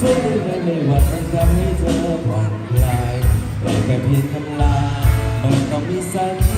ไม่ไม่ว่าจะทำให้เธอผ่อนคลายเราแค่เพียงคำลาไม่ต้องมีสัญ